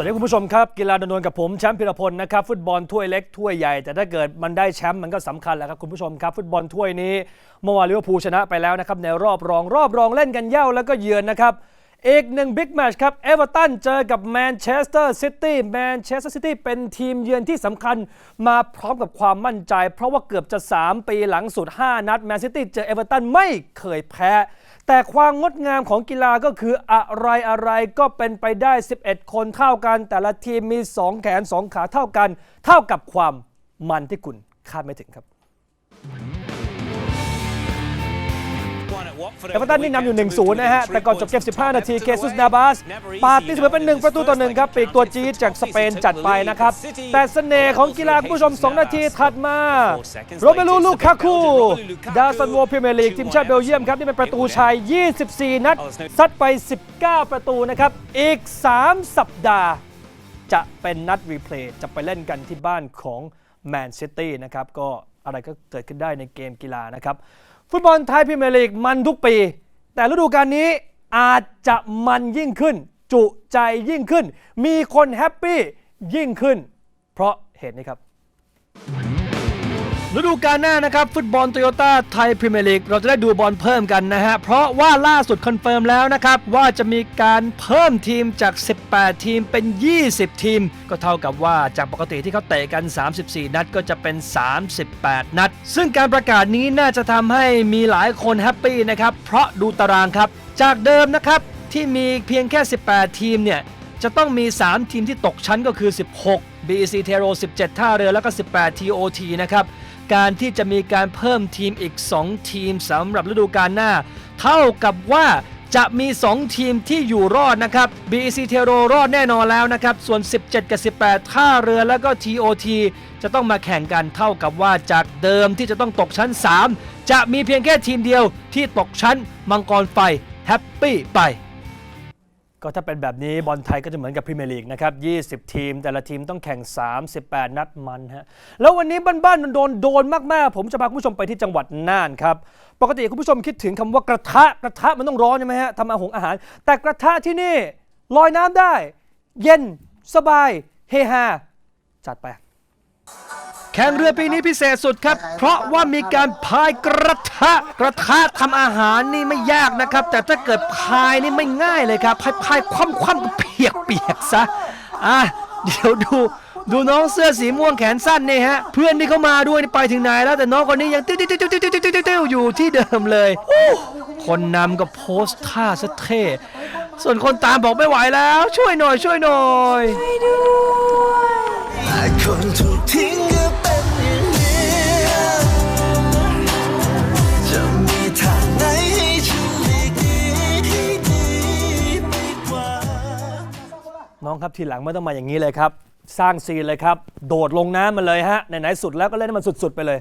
วัสดีคุณผู้ชมครับ กีฬาดนวนกับผมแชมป์พิรพลนะครับฟุตบอลถ้วยเล็กถ้วยใหญ่ แต่ถ้าเกิดมันได้แชมป์มันก็สำคัญแหละครับคุณผู้ชมครับ ฟุตบอลถ้วยนี้เมื่อวานลิเวอร์พูลชนะไปแล้วนะครับในรอบรองรอบรองเล่นกันเย่าแล้วก็เยือนนะครับ อีกหนึ่งบิ๊กแมชครับเอเวอร์ตันเจอกับแมนเชสเตอร์ซิตี้แมนเชสเตอร์ซิตี้เป็นทีมเยือนที่สำคัญมาพร้อมกับความมั่นใจ เพราะว่าเกือบจะ 3 ปีหลังสุด 5 นัดแมนซิตี้เจอเอเวอร์ตันไม่เคยแพ้ แต่ความงดงามของกีฬาก็คืออะไรอะไรก็เป็นไปได้ 11 คนเท่ากัน แต่ละทีมมี 2 แขน 2 ขาเท่ากัน เท่ากับความมันที่คุณคาดไม่ถึงครับ เอเวอร์ตันนี่นำอยู่ 1-0 นะฮะ แต่ก่อนจบเกม 15 นาที เคซุสนาบาส ปาดตีเสมอเป็น 1 ประตูต่อ 1 ครับ ปีกตัวจี๊ดจากสเปนจัดไปนะครับ แต่เสน่ห์ของกีฬาคุณผู้ชม 2 นาทีถัดมา โรเบลูลูคาคูดาวซันโวพรีเมียร์ลีกทีมชาติเบลเยียมครับ นี่เป็นประตูชัย24 นัด ซัดไป 19 ประตูนะครับ อีก 3 สัปดาห์ จะเป็นนัดรีเพลย์ จะไปเล่นกันที่บ้านของแมนซิตี้นะครับ ก็ อะไรก็เกิดขึ้นได้ในเกมกีฬานะครับ ฟุตบอลไทยพรีเมียร์ลีกมันทุกปี แต่ฤดูกาลนี้อาจจะมันยิ่งขึ้น จุใจยิ่งขึ้น มีคนแฮปปี้ยิ่งขึ้น เพราะเหตุนี้ครับ ฤดูกาลหน้านะครับ ฟุตบอลโตโยต้าไทยพรีเมียร์ลีกเราจะได้ดูบอลเพิ่มกันนะฮะ เพราะว่าล่าสุดคอนเฟิร์มแล้วนะครับ ว่าจะมีการเพิ่มทีมจาก 18 ทีมเป็น 20 ทีม ก็เท่ากับว่าจากปกติที่เขาเตะกัน 34 นัดก็จะเป็น 38 นัด ซึ่งการประกาศนี้น่าจะทำให้มีหลายคนแฮปปี้นะครับเพราะดูตารางครับ จากเดิมนะครับที่มีเพียงแค่ 18 ทีมเนี่ยจะต้องมี 3 ทีมที่ตกชั้นก็คือ 16 BEC t e r o 17 ท่าเรือแล้วก็ 18 TOT นะครับ การที่จะมีการเพิ่มทีมอีก 2 ทีมสำหรับฤดูกาลหน้า เท่ากับว่าจะมี 2 ทีมที่อยู่รอดนะครับ BEC t e r o รอดแน่นอนแล้วนะครับ ส่วน 17 กับ 18 ท่าเรือแล้วก็ TOT จะต้องมาแข่งกันเท่ากับว่าจากเดิมที่จะต้องตกชั้น 3 จะมีเพียงแค่ทีมเดียวที่ตกชั้นมังกรไฟแฮปปี้ไป ก็ถ้าเป็นแบบนี้บอลไทยก็จะเหมือนกับพรีเมียร์ลีกนะครับ 20 ทีม แต่ละทีมต้องแข่ง 38 นัดมันฮะ แล้ววันนี้บ้านๆมันโดนโดนมากๆ ผมจะพาคุณผู้ชมไปที่จังหวัดน่านครับ ปกติคุณผู้ชมคิดถึงคำว่ากระทะกระทะมันต้องร้อนใช่ไหมฮะทำอาหงอาหาร แต่กระทะที่นี่ลอยน้ำได้ เย็นสบายเฮฮาจัดไป แข่งเรือปีนี้พิเศษสุดครับ เพราะว่ามีการพายกระทะ กระทะทำอาหารนี่ไม่ยากนะครับ แต่ถ้าเกิดพายนี่ไม่ง่ายเลยครับ พายพายคว่ำคว่ำเปียกเปียกซะ อะ เดี๋ยวดูดูน้องเสื้อสีม่วงแขนสั้นนี่ฮะ เพื่อนที่เขามาด้วยไปถึงไหนแล้วแต่น้องคนนี้ยังติ้วติ้วติ้วติ้วติ้วติ้วติ้วอยู่ที่เดิมเลยคนนำก็โพสท่าสะเท่ส่วนคนตามบอกไม่ไหวแล้ว ช่วยหน่อย ช่วยหน่อยช่วยด้วย น้องครับทีหลังไม่ต้องมาอย่างนี้เลยครับ สร้างซีนเลยครับ โดดลงน้ำมาเลยฮะไหนๆสุดแล้วก็เล่นให้มันสุด ๆ ไปเลย